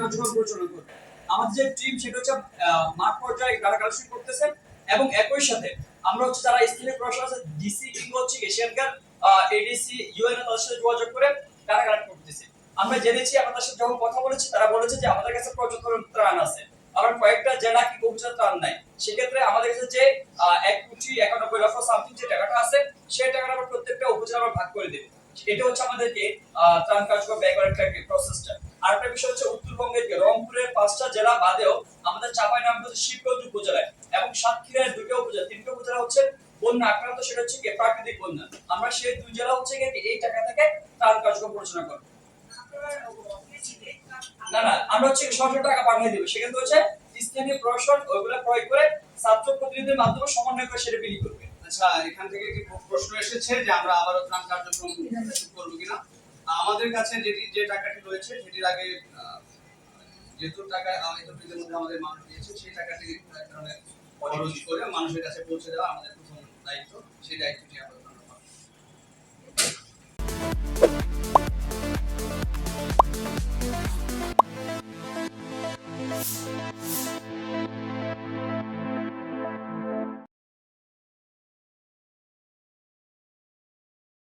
কার্যক্রম পরিচালনা করবে আমাদের যে টিম সেটা হচ্ছে মাঠ পর্যায়ে কালেকশন করতেছে এবং একই সাথে আমরা হচ্ছে যারা স্থানীয় প্রশাসন আছে ডিসি কিংবা হচ্ছে এশিয়ান কার এডিসি ইউএন তাদের সাথে যোগাযোগ করে কালেক্ট করতেছি। আমরা জেনেছি, আমরা তাদের সাথে যখন কথা বলেছি, তারা বলেছে যে আমাদের কাছে পর্যাপ্ত ত্রাণ আছে। আবার কয়েকটা জেলা কি উপজেলা ত্রাণ নাই। সেক্ষেত্রে আমাদের কাছে যে এক কোটি একানব্বই লক্ষ সামথিং যে টাকাটা আছে, সেই টাকাটা আমরা প্রত্যেকটা উপজেলা আমরা ভাগ করে দেবো। এটা হচ্ছে আমাদেরকে ত্রাণ কার্যক্রম ব্যয় করার প্রসেসটা পাঁচটা জেলা বাদেও আমাদের চাপাই নাম হচ্ছে শিবগঞ্জ উপজেলায় এবং সাতক্ষীরার দুটো উপজেলা, তিনটা উপজেলা হচ্ছে বন্যা। আক্রান্ত সেটা হচ্ছে প্রাকৃতিক বন্যা। আমরা সেই দুই জেলা হচ্ছে কি এই টাকা থেকে ত্রাণ কার্যক্রম পরিচালনা করব। না না, আমরা হচ্ছে টাকা পাঠিয়ে দেবো। হচ্ছে স্থানীয় প্রশাসন ওইগুলো করে ছাত্র মাধ্যমে সমন্বয় করে সেটা বিলি করবে। আচ্ছা এখান থেকে একটি প্রশ্ন এসেছে যে আমরা আবারও ত্রাণ কার্যক্রম করব কিনা? আমাদের কাছে যেটি, যে টাকাটি রয়েছে, সেটির আগে যেহেতু টাকা আহ, মধ্যে আমাদের মানুষ দিয়েছে সেই টাকাটি এক ধরনের খরচ করে মানুষের কাছে পৌঁছে দেওয়া আমাদের প্রথম দায়িত্ব সেই দায়িত্বটি আমরা Thank করব।